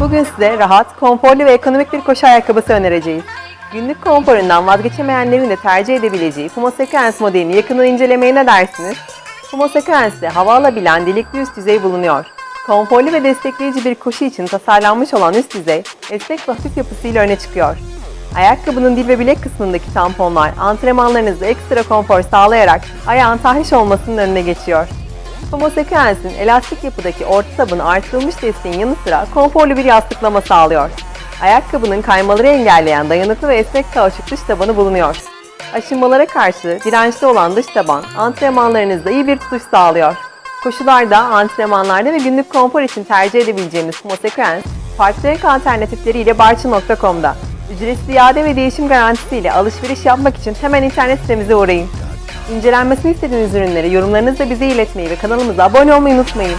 Bugün size rahat, konforlu ve ekonomik bir koşu ayakkabısı önereceğiz. Günlük konforundan vazgeçemeyenlerin de tercih edebileceği Puma Sequence modelini yakından incelemeye ne dersiniz? Puma Sequence'de hava alabilen delikli üst yüzey bulunuyor. Konforlu ve destekleyici bir koşu için tasarlanmış olan üst yüzey, esnek ve hafif yapısıyla öne çıkıyor. Ayakkabının dil ve bilek kısmındaki tamponlar antrenmanlarınızda ekstra konfor sağlayarak ayağın tahriş olmasının önüne geçiyor. Puma Sequence'in elastik yapıdaki orta tabanı artırılmış desteğin yanı sıra konforlu bir yastıklama sağlıyor. Ayakkabının kaymaları engelleyen dayanıklı ve esnek kauçuk dış tabanı bulunuyor. Aşınmalara karşı dirençli olan dış taban antrenmanlarınızda iyi bir tutuş sağlıyor. Koşularda, antrenmanlarda ve günlük konfor için tercih edebileceğiniz Puma Sequence, farklı renk alternatifleriyle Barçın.com'da. Ücretsiz iade ve değişim garantisiyle alışveriş yapmak için hemen internet sitemize uğrayın. İncelenmesini istediğiniz ürünleri yorumlarınızla bize iletmeyi ve kanalımıza abone olmayı unutmayın.